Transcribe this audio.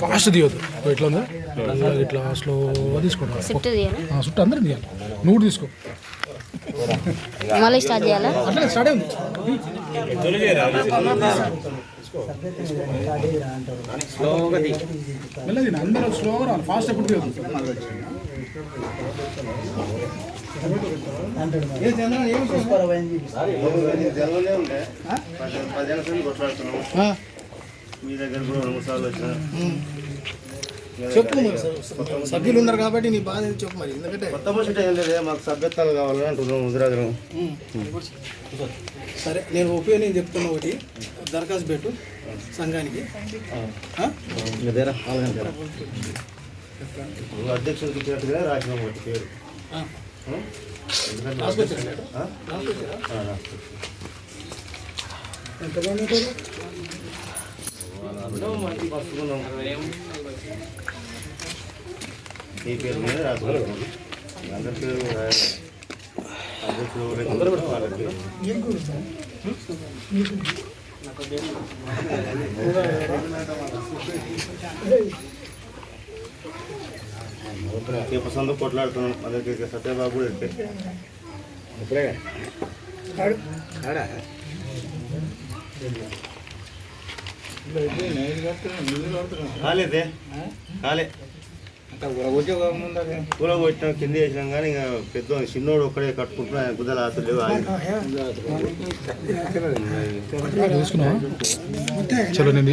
Fast తీయొద్దు ఇట్లా ఉందా. ఇట్లా స్లో తీసుకోండి. చుట్టూ అందరం తీయాలి నువ్వు తీసుకో. మళ్ళీ స్టార్ట్ చేయాలా? అట్లనే స్టార్ట్ మెల్లది అందరూ స్లోగా రావాలి. ఫాస్ట్ ఎప్పుడు తీయొద్దు మీ దగ్గర కూడా రెండు సార్లు వచ్చిన. చెప్పు సభ్యులు ఉన్నారు కాబట్టి నీ బాధ చెప్పు మరి ఎందుకంటే కొత్త ముచ్చట ఏం లేదు మాకు సభ్యత్వాలు కావాలని అంటున్నాం ముదిరాజులు సరే నేను ఒపీనియన్ చెప్తున్నా ఒకటి. దరఖాస్తు పెట్టు సంఘానికి? అధ్యక్షుడికి ఇచ్చినట్టుగా రాసిన ఒకటి పేరు. ఎంతమంది నీ పేరు మీద రాసుకున్నాం అందరి పేరు రాయాలి. అధ్యక్షుడు కొట్లాడుతున్నాం అందరికి సత్యబాబు కూడా కాలేదే? కాలే. కూల కొట్టినాం కింద వేసినాం కానీ ఇంకా పెద్ద చిన్నోడు ఒక్కడే కట్టుకుంటున్నా ఆయన గుద్దలు ఆశలు లేవు చలో నేను